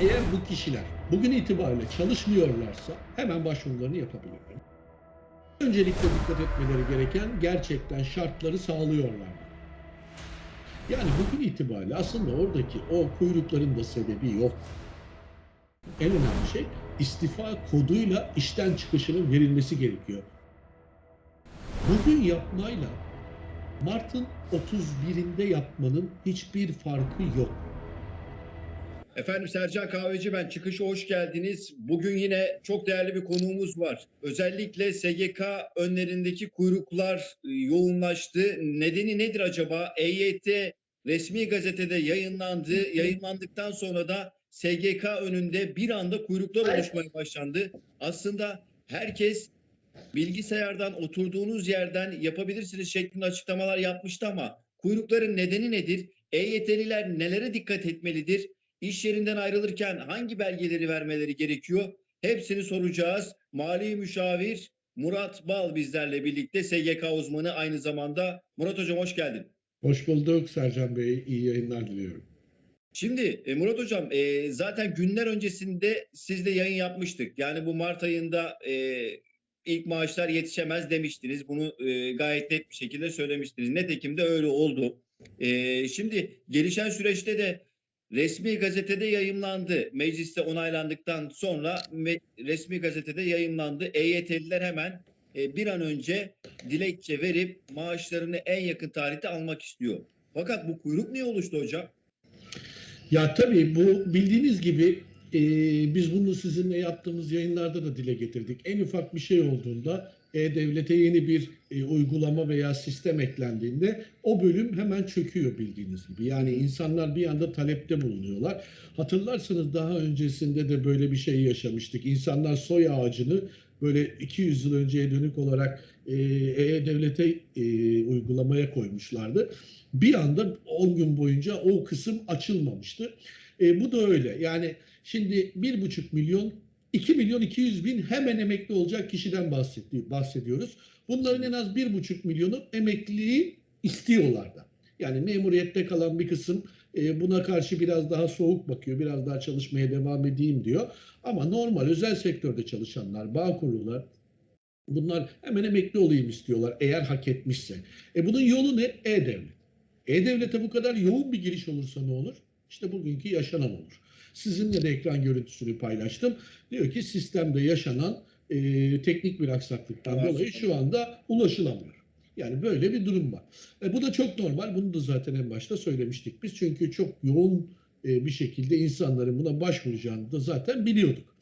Eğer bu kişiler bugün itibariyle çalışmıyorlarsa hemen başvurularını yapabilirler. Öncelikle dikkat etmeleri gereken gerçekten şartları sağlıyorlar. Yani bugün itibariyle aslında oradaki o kuyrukların da sebebi yok. En önemli şey istifa koduyla işten çıkışının verilmesi gerekiyor. Bugün yapmayla Mart'ın 31'inde yapmanın hiçbir farkı yok. Efendim Sercan Kahveci ben çıkışa hoş geldiniz. Bugün yine çok değerli bir konuğumuz var. Özellikle SGK önlerindeki kuyruklar e, yoğunlaştı. Nedeni nedir acaba? EYT resmi gazetede yayınlandı. Yayınlandıktan sonra da SGK önünde bir anda kuyruklar oluşmaya başlandı. Aslında herkes bilgisayardan oturduğunuz yerden yapabilirsiniz şeklinde açıklamalar yapmıştı ama kuyrukların nedeni nedir? EYT'liler nelere dikkat etmelidir? İş yerinden ayrılırken hangi belgeleri vermeleri gerekiyor? Hepsini soracağız. Mali müşavir Murat Bal bizlerle birlikte SGK uzmanı aynı zamanda. Murat Hocam hoş geldin. Hoş bulduk Sercan Bey. İyi yayınlar diliyorum. Şimdi e, Murat Hocam e, zaten günler öncesinde sizle yayın yapmıştık. Yani bu Mart ayında e, ilk maaşlar yetişemez demiştiniz. Bunu gayet net bir şekilde söylemiştiniz. Nitekim de öyle oldu. Şimdi gelişen süreçte de resmi gazetede yayımlandı. Mecliste onaylandıktan sonra me- resmi gazetede yayımlandı. EYT'liler hemen e, bir an önce dilekçe verip maaşlarını en yakın tarihte almak istiyor. Fakat bu kuyruk niye oluştu hocam? Ya tabii bu bildiğiniz gibi e, biz bunu sizinle yaptığımız yayınlarda da dile getirdik. En ufak bir şey olduğunda e-devlete yeni bir e, uygulama veya sistem eklendiğinde o bölüm hemen çöküyor bildiğiniz gibi. Yani insanlar bir anda talepte bulunuyorlar. Hatırlarsanız daha öncesinde de böyle bir şey yaşamıştık. İnsanlar soy ağacını böyle 200 yıl önceye dönük olarak e, e-devlete e, uygulamaya koymuşlardı. Bir anda 10 gün boyunca o kısım açılmamıştı. E, bu da öyle. Yani şimdi 1,5 milyon 2 milyon 200 bin hemen emekli olacak kişiden bahsediyoruz. Bunların en az 1,5 milyonu emekliliği istiyorlar da. Yani memuriyette kalan bir kısım e, buna karşı biraz daha soğuk bakıyor. Biraz daha çalışmaya devam edeyim diyor. Ama normal özel sektörde çalışanlar, bağ kurullar bunlar hemen emekli olayım istiyorlar eğer hak etmişse. E bunun yolu ne? E-Devlet. E-Devlet'e bu kadar yoğun bir giriş olursa ne olur? İşte bugünkü yaşanan olur. Sizinle de ekran görüntüsünü paylaştım. Diyor ki sistemde yaşanan e, teknik bir aksaklıktan Var. dolayı şu anda ulaşılamıyor. Yani böyle bir durum var. E, bu da çok normal. Bunu da zaten en başta söylemiştik biz. Çünkü çok yoğun e, bir şekilde insanların buna başvuracağını da zaten biliyorduk.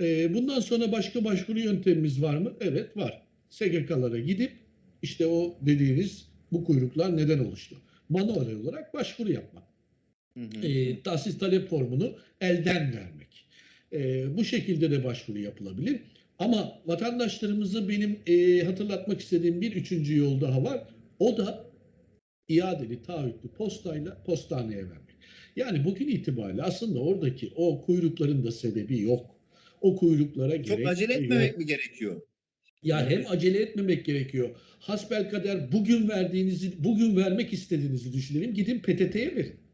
E, bundan sonra başka başvuru yöntemimiz var mı? Evet var. SGK'lara gidip işte o dediğiniz bu kuyruklar neden oluştu? Manuel olarak başvuru yapmak Hı hı. e, tahsis talep formunu elden vermek. E, bu şekilde de başvuru yapılabilir. Ama vatandaşlarımızı benim e, hatırlatmak istediğim bir üçüncü yol daha var. O da iadeli taahhütlü postayla postaneye vermek. Yani bugün itibariyle aslında oradaki o kuyrukların da sebebi yok. O kuyruklara Çok gerek acele yok. etmemek mi gerekiyor? Ya hem acele etmemek gerekiyor. Hasbelkader bugün verdiğinizi, bugün vermek istediğinizi düşünelim. Gidin PTT'ye verin.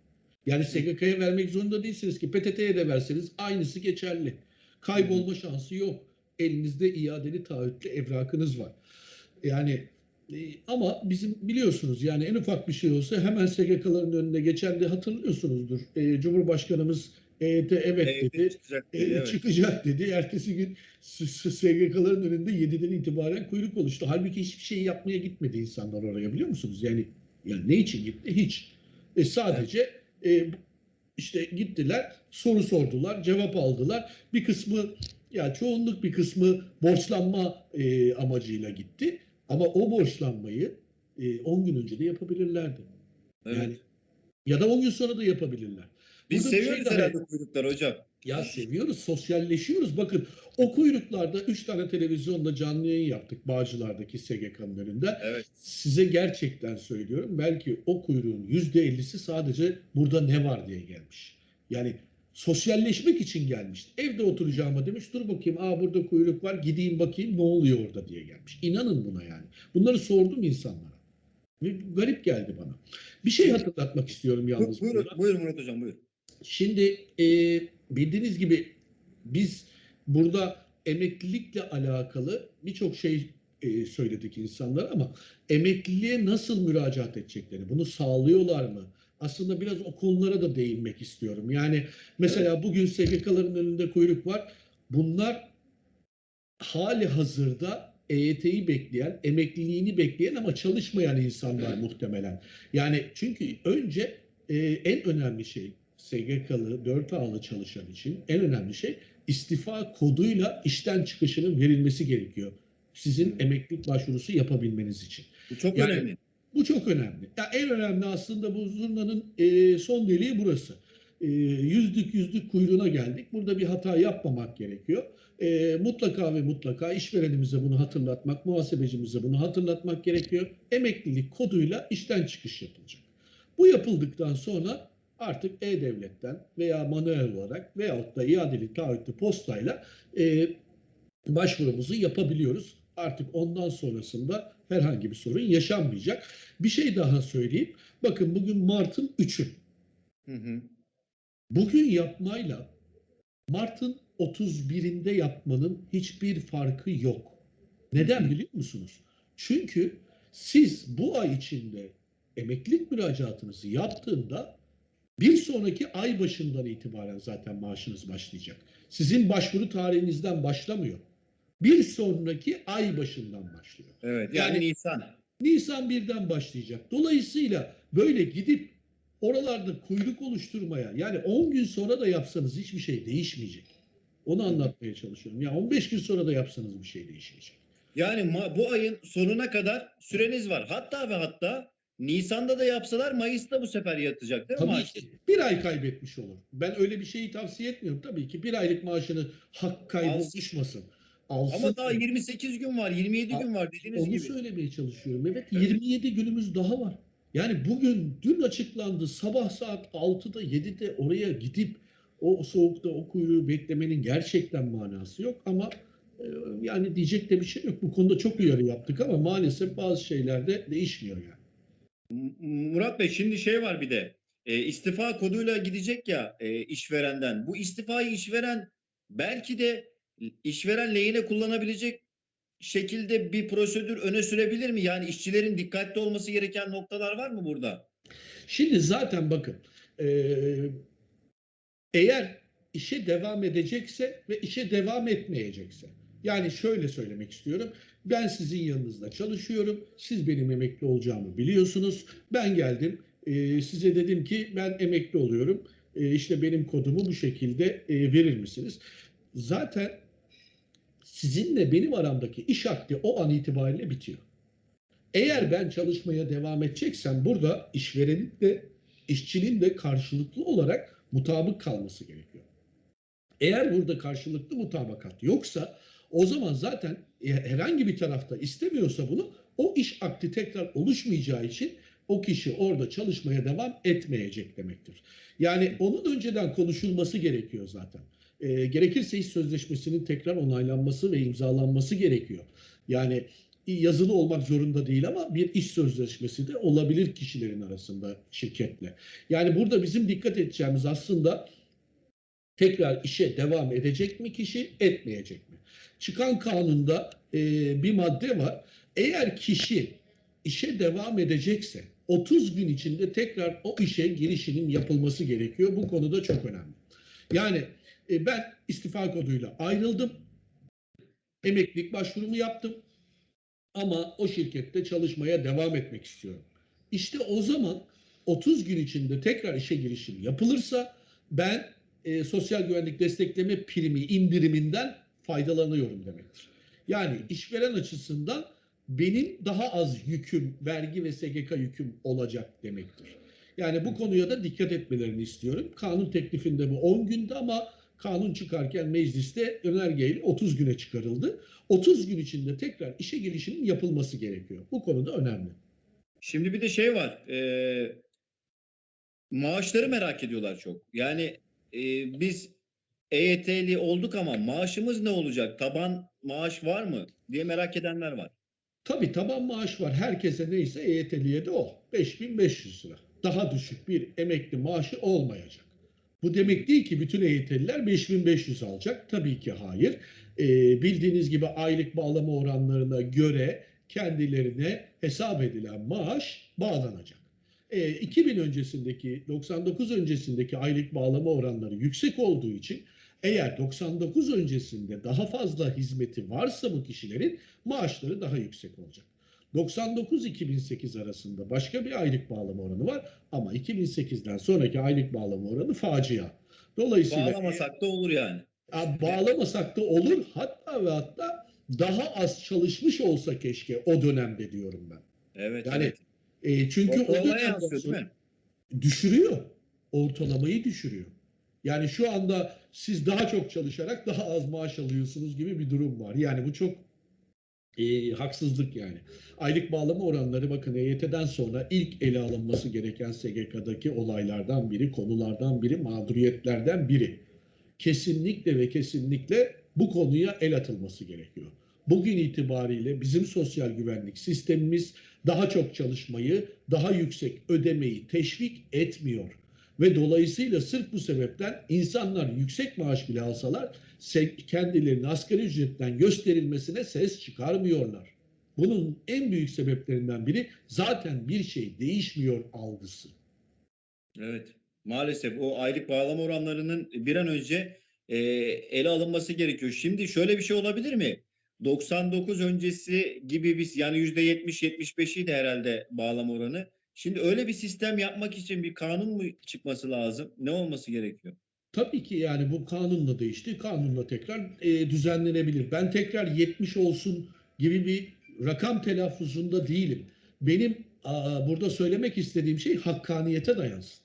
Yani SGK'ya vermek zorunda değilsiniz ki. PTT'ye de verseniz aynısı geçerli. Kaybolma şansı yok. Elinizde iadeli taahhütlü evrakınız var. Yani e, ama bizim biliyorsunuz yani en ufak bir şey olsa hemen SGK'ların önüne geçen de hatırlıyorsunuzdur. E, Cumhurbaşkanımız EYT evet Evet, dedi. çıkacak E, diye, evet. çıkacak dedi. Ertesi gün SGK'ların önünde 7'den itibaren kuyruk oluştu. Halbuki hiçbir şey yapmaya gitmedi insanlar oraya biliyor musunuz? Yani yani ne için gitti? Hiç. E, sadece e, işte gittiler, soru sordular, cevap aldılar. Bir kısmı ya çoğunluk bir kısmı borçlanma e, amacıyla gitti. Ama o borçlanmayı e, 10 gün önce de yapabilirlerdi. Evet. Yani ya da 10 gün sonra da yapabilirler. Biz Burada şey seviyoruz daha- herhalde kuyrukları hocam. Ya seviyoruz, sosyalleşiyoruz. Bakın o kuyruklarda 3 tane televizyonda canlı yayın yaptık Bağcılar'daki SGK'nın önünde. Evet. Size gerçekten söylüyorum. Belki o kuyruğun %50'si sadece burada ne var diye gelmiş. Yani sosyalleşmek için gelmiş. Evde oturacağıma demiş dur bakayım aa burada kuyruk var gideyim bakayım ne oluyor orada diye gelmiş. İnanın buna yani. Bunları sordum insanlara. Garip geldi bana. Bir şey hatırlatmak istiyorum yalnız. buyurun, burada. buyurun Murat hocam buyurun. Şimdi e, bildiğiniz gibi biz burada emeklilikle alakalı birçok şey e, söyledik insanlar ama emekliliğe nasıl müracaat edeceklerini, bunu sağlıyorlar mı? Aslında biraz o konulara da değinmek istiyorum. Yani mesela bugün SGK'ların önünde kuyruk var. Bunlar hali hazırda EYT'yi bekleyen, emekliliğini bekleyen ama çalışmayan insanlar muhtemelen. Yani çünkü önce e, en önemli şey SGK'lı, 4 ağlı çalışan için en önemli şey istifa koduyla işten çıkışının verilmesi gerekiyor. Sizin emeklilik başvurusu yapabilmeniz için. Bu çok Yani- önemli. Bu çok önemli. Ya en önemli aslında bu zurnanın e, son deliği burası. E, yüzlük yüzlük kuyruğuna geldik. Burada bir hata yapmamak gerekiyor. E, mutlaka ve mutlaka işverenimize bunu hatırlatmak, muhasebecimize bunu hatırlatmak gerekiyor. Emeklilik koduyla işten çıkış yapılacak. Bu yapıldıktan sonra artık E-Devlet'ten veya manuel olarak veyahut da iadeli taahhütlü postayla e, başvurumuzu yapabiliyoruz. Artık ondan sonrasında herhangi bir sorun yaşanmayacak. Bir şey daha söyleyeyim. Bakın bugün Mart'ın 3'ü. Hı hı. Bugün yapmayla Mart'ın 31'inde yapmanın hiçbir farkı yok. Neden biliyor musunuz? Çünkü siz bu ay içinde emeklilik müracaatınızı yaptığında bir sonraki ay başından itibaren zaten maaşınız başlayacak. Sizin başvuru tarihinizden başlamıyor. Bir sonraki ay başından başlıyor. Evet. Yani, Yani- Nisan. Nisan 1'den başlayacak. Dolayısıyla böyle gidip oralarda kuyruk oluşturmaya yani 10 gün sonra da yapsanız hiçbir şey değişmeyecek. Onu anlatmaya çalışıyorum. Ya 15 gün sonra da yapsanız bir şey değişmeyecek. Yani bu ayın sonuna kadar süreniz var. Hatta ve hatta Nisan'da da yapsalar Mayıs'ta bu sefer yatacak değil mi Tabii maaş? ki bir ay kaybetmiş olur. Ben öyle bir şeyi tavsiye etmiyorum. Tabii ki bir aylık maaşını hak kaybı Alsın. Ama daha 28 gün var, 27 Al- gün var dediğiniz Onu gibi. söylemeye çalışıyorum. Evet, Evet. 27 günümüz daha var. Yani bugün dün açıklandı sabah saat 6'da 7'de oraya gidip o soğukta o kuyruğu beklemenin gerçekten manası yok ama e, yani diyecek de bir şey yok. Bu konuda çok uyarı yaptık ama maalesef bazı şeylerde değişmiyor yani. Murat Bey şimdi şey var bir de e, istifa koduyla gidecek ya e, işverenden. Bu istifayı işveren belki de işveren lehine kullanabilecek şekilde bir prosedür öne sürebilir mi? Yani işçilerin dikkatli olması gereken noktalar var mı burada? Şimdi zaten bakın e, eğer işe devam edecekse ve işe devam etmeyecekse yani şöyle söylemek istiyorum. Ben sizin yanınızda çalışıyorum. Siz benim emekli olacağımı biliyorsunuz. Ben geldim. e, size dedim ki ben emekli oluyorum. E, işte benim kodumu bu şekilde e, verir misiniz? Zaten sizinle benim aramdaki iş akdi o an itibariyle bitiyor. Eğer ben çalışmaya devam edeceksem burada işverenin de işçinin de karşılıklı olarak mutabık kalması gerekiyor. Eğer burada karşılıklı mutabakat yoksa o zaman zaten e, herhangi bir tarafta istemiyorsa bunu o iş akdi tekrar oluşmayacağı için o kişi orada çalışmaya devam etmeyecek demektir. Yani onun önceden konuşulması gerekiyor zaten. E, gerekirse iş sözleşmesinin tekrar onaylanması ve imzalanması gerekiyor. Yani yazılı olmak zorunda değil ama bir iş sözleşmesi de olabilir kişilerin arasında şirketle. Yani burada bizim dikkat edeceğimiz aslında tekrar işe devam edecek mi kişi, etmeyecek mi? Çıkan kanunda e, bir madde var. Eğer kişi işe devam edecekse 30 gün içinde tekrar o işe girişinin yapılması gerekiyor. Bu konuda çok önemli. Yani e, ben istifa koduyla ayrıldım. Emeklilik başvurumu yaptım. Ama o şirkette çalışmaya devam etmek istiyorum. İşte o zaman 30 gün içinde tekrar işe girişim yapılırsa ben e, sosyal güvenlik destekleme primi indiriminden faydalanıyorum demektir. Yani işveren açısından benim daha az yüküm, vergi ve SGK yüküm olacak demektir. Yani bu konuya da dikkat etmelerini istiyorum. Kanun teklifinde bu 10 günde ama kanun çıkarken mecliste önergeyle 30 güne çıkarıldı. 30 gün içinde tekrar işe girişimin yapılması gerekiyor. Bu konuda önemli. Şimdi bir de şey var. e, maaşları merak ediyorlar çok. Yani e, biz EYT'li olduk ama maaşımız ne olacak? Taban maaş var mı diye merak edenler var. Tabii taban maaş var. Herkese neyse EYT'liye de o. 5500 lira. Daha düşük bir emekli maaşı olmayacak. Bu demek değil ki bütün EYT'liler 5500 alacak. Tabii ki hayır. Ee, bildiğiniz gibi aylık bağlama oranlarına göre kendilerine hesap edilen maaş bağlanacak. Ee, 2000 öncesindeki 99 öncesindeki aylık bağlama oranları yüksek olduğu için eğer 99 öncesinde daha fazla hizmeti varsa bu kişilerin maaşları daha yüksek olacak. 99-2008 arasında başka bir aylık bağlama oranı var ama 2008'den sonraki aylık bağlama oranı facia. Dolayısıyla Bağlamasak da olur yani. Ya bağlamasak da olur hatta ve hatta daha az çalışmış olsa keşke o dönemde diyorum ben. Evet. Yani evet. E, çünkü o yansıyor değil sonra mi? düşürüyor. Ortalamayı düşürüyor. Yani şu anda siz daha çok çalışarak daha az maaş alıyorsunuz gibi bir durum var. Yani bu çok e, haksızlık yani. Aylık bağlama oranları bakın EYT'den sonra ilk ele alınması gereken SGK'daki olaylardan biri, konulardan biri, mağduriyetlerden biri. Kesinlikle ve kesinlikle bu konuya el atılması gerekiyor. Bugün itibariyle bizim sosyal güvenlik sistemimiz daha çok çalışmayı, daha yüksek ödemeyi teşvik etmiyor. Ve dolayısıyla sırf bu sebepten insanlar yüksek maaş bile alsalar kendilerini asgari ücretten gösterilmesine ses çıkarmıyorlar. Bunun en büyük sebeplerinden biri zaten bir şey değişmiyor algısı. Evet. Maalesef o aylık bağlama oranlarının bir an önce e, ele alınması gerekiyor. Şimdi şöyle bir şey olabilir mi? 99 öncesi gibi biz yani %70-75'iydi herhalde bağlama oranı. Şimdi öyle bir sistem yapmak için bir kanun mu çıkması lazım? Ne olması gerekiyor? Tabii ki yani bu kanunla değişti. Kanunla tekrar e, düzenlenebilir. Ben tekrar 70 olsun gibi bir rakam telaffuzunda değilim. Benim aa, burada söylemek istediğim şey hakkaniyete dayansın.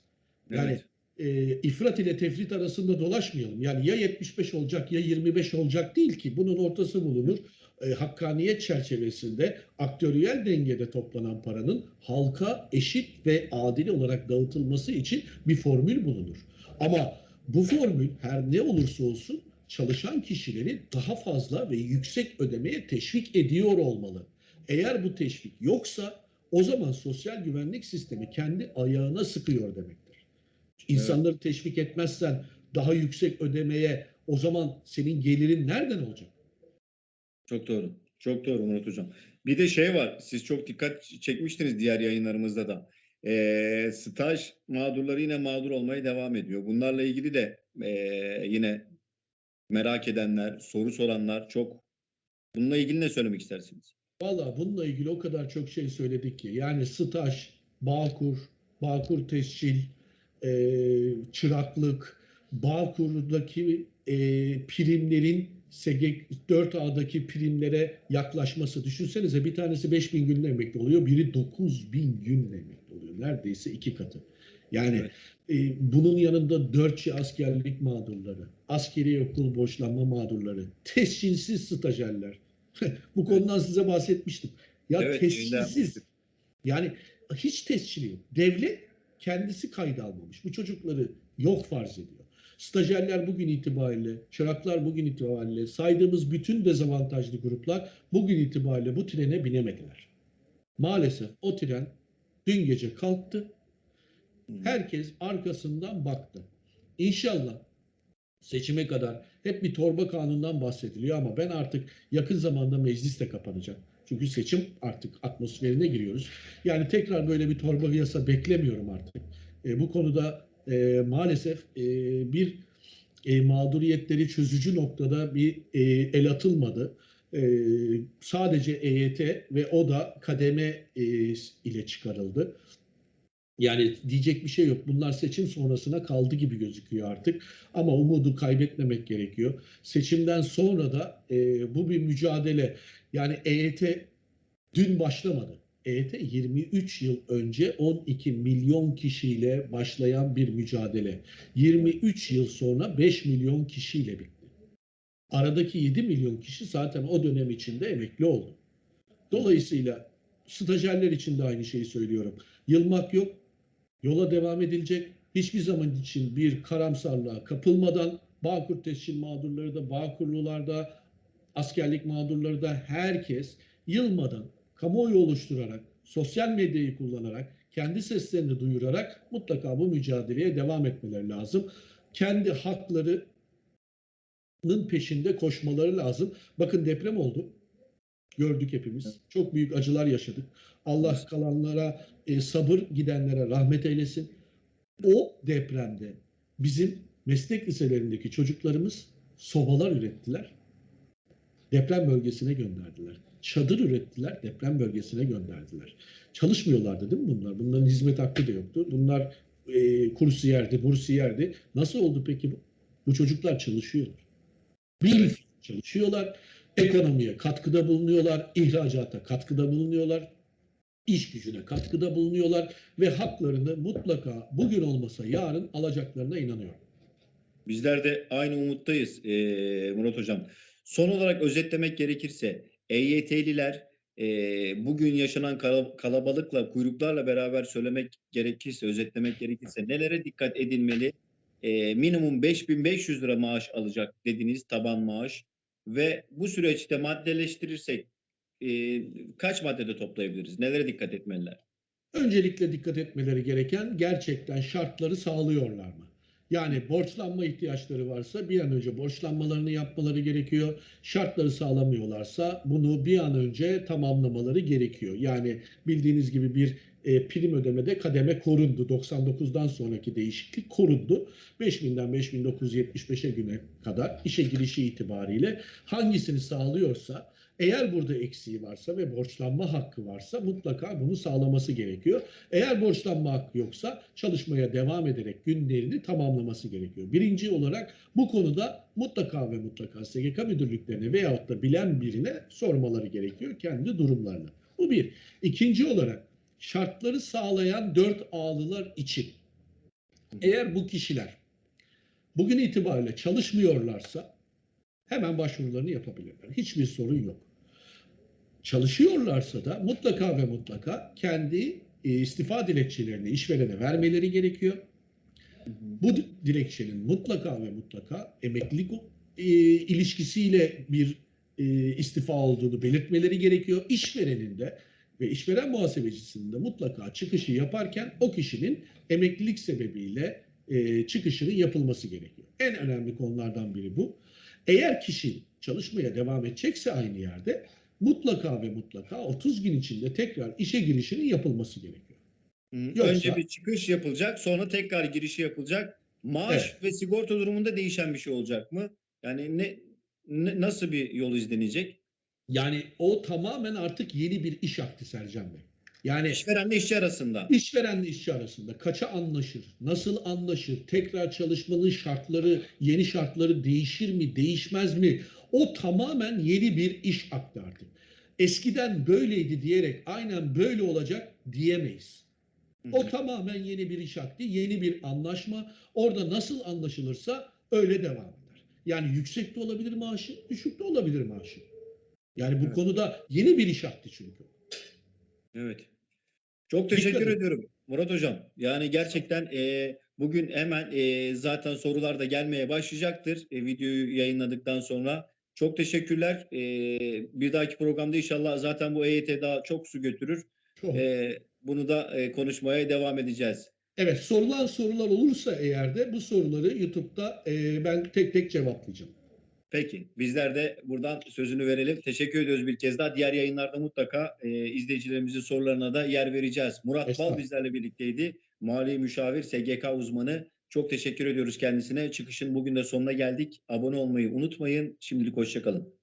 Yani Evet. e, ifrat ile tefrit arasında dolaşmayalım. Yani ya 75 olacak ya 25 olacak değil ki. Bunun ortası bulunur. E, hakkaniyet çerçevesinde aktöriyel dengede toplanan paranın halka eşit ve adil olarak dağıtılması için bir formül bulunur. Ama bu formül her ne olursa olsun çalışan kişileri daha fazla ve yüksek ödemeye teşvik ediyor olmalı. Eğer bu teşvik yoksa o zaman sosyal güvenlik sistemi kendi ayağına sıkıyor demektir. İnsanları teşvik etmezsen daha yüksek ödemeye o zaman senin gelirin nereden olacak? Çok doğru. Çok doğru Murat Hocam. Bir de şey var. Siz çok dikkat çekmiştiniz diğer yayınlarımızda da. Ee, staj mağdurları yine mağdur olmaya devam ediyor. Bunlarla ilgili de ee, yine merak edenler, soru soranlar çok. Bununla ilgili ne söylemek istersiniz? Valla bununla ilgili o kadar çok şey söyledik ki. Yani staj, Bağkur, Bağkur tescil, e, çıraklık, Bağkur'daki e, primlerin SG 4A'daki primlere yaklaşması. Düşünsenize bir tanesi 5000 gün emekli oluyor, biri 9000 gün emekli oluyor. Neredeyse iki katı. Yani Evet. e, bunun yanında 4 yıl askerlik mağdurları, askeri okul boşlanma mağdurları, tescilsiz stajyerler. Bu konudan size bahsetmiştim. Ya Evet, tescilsiz. Yani hiç tescili yok. Devlet kendisi kayda almamış. Bu çocukları yok farz ediyor. Stajyerler bugün itibariyle, çıraklar bugün itibariyle, saydığımız bütün dezavantajlı gruplar bugün itibariyle bu trene binemediler. Maalesef o tren dün gece kalktı. Herkes arkasından baktı. İnşallah seçime kadar hep bir torba kanundan bahsediliyor ama ben artık yakın zamanda meclis de kapanacak. Çünkü seçim artık atmosferine giriyoruz. Yani tekrar böyle bir torba yasa beklemiyorum artık. E, bu konuda e, maalesef e, bir e, mağduriyetleri çözücü noktada bir e, el atılmadı. E, sadece EYT ve o da kademe e, ile çıkarıldı. Yani diyecek bir şey yok. Bunlar seçim sonrasına kaldı gibi gözüküyor artık. Ama umudu kaybetmemek gerekiyor. Seçimden sonra da e, bu bir mücadele. Yani EYT dün başlamadı. EYT 23 yıl önce 12 milyon kişiyle başlayan bir mücadele. 23 yıl sonra 5 milyon kişiyle bitti. Aradaki 7 milyon kişi zaten o dönem içinde emekli oldu. Dolayısıyla stajyerler için de aynı şeyi söylüyorum. Yılmak yok, yola devam edilecek. Hiçbir zaman için bir karamsarlığa kapılmadan Bağkur tescil mağdurları da, Bağkurlular da, askerlik mağdurları da herkes yılmadan kamuoyu oluşturarak, sosyal medyayı kullanarak, kendi seslerini duyurarak mutlaka bu mücadeleye devam etmeleri lazım. kendi haklarının peşinde koşmaları lazım. Bakın deprem oldu. Gördük hepimiz. Çok büyük acılar yaşadık. Allah kalanlara e, sabır gidenlere rahmet eylesin. O depremde bizim meslek liselerindeki çocuklarımız sobalar ürettiler. Deprem bölgesine gönderdiler. Çadır ürettiler, deprem bölgesine gönderdiler. Çalışmıyorlardı değil mi bunlar? Bunların hizmet hakkı da yoktu. Bunlar e, kursiyerdi, bursiyerdi. Nasıl oldu peki bu? Bu çocuklar çalışıyorlar. Bir çalışıyorlar. Ekonomiye katkıda bulunuyorlar. ihracata katkıda bulunuyorlar. iş gücüne katkıda bulunuyorlar. Ve haklarını mutlaka bugün olmasa yarın alacaklarına inanıyorum. Bizler de aynı umuttayız eee, Murat Hocam. Son olarak özetlemek gerekirse EYT'liler eee, bugün yaşanan kala- kalabalıkla, kuyruklarla beraber söylemek gerekirse, özetlemek gerekirse nelere dikkat edilmeli? Eee, minimum 5500 lira maaş alacak dediniz taban maaş ve bu süreçte maddeleştirirsek eee, kaç maddede toplayabiliriz? Nelere dikkat etmeliler? Öncelikle dikkat etmeleri gereken gerçekten şartları sağlıyorlar mı? Yani borçlanma ihtiyaçları varsa bir an önce borçlanmalarını yapmaları gerekiyor. Şartları sağlamıyorlarsa bunu bir an önce tamamlamaları gerekiyor. Yani bildiğiniz gibi bir e, prim ödemede kademe korundu. 99'dan sonraki değişiklik korundu. 5000'den 5975'e güne kadar işe girişi itibariyle hangisini sağlıyorsa eğer burada eksiği varsa ve borçlanma hakkı varsa mutlaka bunu sağlaması gerekiyor. Eğer borçlanma hakkı yoksa çalışmaya devam ederek günlerini tamamlaması gerekiyor. Birinci olarak bu konuda mutlaka ve mutlaka SGK müdürlüklerine veyahut da bilen birine sormaları gerekiyor kendi durumlarını. Bu bir. İkinci olarak şartları sağlayan dört ağlılar için eğer bu kişiler bugün itibariyle çalışmıyorlarsa hemen başvurularını yapabilirler. Hiçbir sorun yok. Çalışıyorlarsa da mutlaka ve mutlaka kendi e, istifa dilekçelerini işverene vermeleri gerekiyor. Bu di- dilekçenin mutlaka ve mutlaka emeklilik e, ilişkisiyle bir e, istifa olduğunu belirtmeleri gerekiyor. İşverenin de ve işveren muhasebecisinin de mutlaka çıkışı yaparken o kişinin emeklilik sebebiyle çıkışının yapılması gerekiyor. En önemli konulardan biri bu. Eğer kişi çalışmaya devam edecekse aynı yerde mutlaka ve mutlaka 30 gün içinde tekrar işe girişinin yapılması gerekiyor. Yoksa- Önce bir çıkış yapılacak, sonra tekrar girişi yapılacak. Maaş Evet. ve sigorta durumunda değişen bir şey olacak mı? Yani ne, ne- nasıl bir yol izlenecek? Yani o tamamen artık yeni bir iş akti Sercan Bey. Yani İşverenle işçi arasında. işverenle işçi arasında kaça anlaşır, nasıl anlaşır, tekrar çalışmanın şartları, yeni şartları değişir mi, değişmez mi? O tamamen yeni bir iş artık. Eskiden böyleydi diyerek aynen böyle olacak diyemeyiz. O tamamen yeni bir iş akdi, yeni bir anlaşma. Orada nasıl anlaşılırsa öyle devam eder. Yani yüksek de olabilir maaşı, düşük de olabilir maaşı. Yani bu Evet. konuda yeni bir iş akdi çünkü. Evet. Çok teşekkür Dikkat ediyorum Murat Hocam. Yani gerçekten e, bugün hemen e, zaten sorular da gelmeye başlayacaktır e, videoyu yayınladıktan sonra. Çok teşekkürler. E, bir dahaki programda inşallah zaten bu EYT daha çok su götürür. Çok. E, bunu da e, konuşmaya devam edeceğiz. Evet sorulan sorular olursa eğer de bu soruları YouTube'da e, ben tek tek cevaplayacağım. Peki bizler de buradan sözünü verelim. Teşekkür ediyoruz bir kez daha. Diğer yayınlarda mutlaka e, izleyicilerimizin sorularına da yer vereceğiz. Murat Bal bizlerle birlikteydi. Mali müşavir, SGK uzmanı. Çok teşekkür ediyoruz kendisine. Çıkışın bugün de sonuna geldik. Abone olmayı unutmayın. Şimdilik hoşçakalın.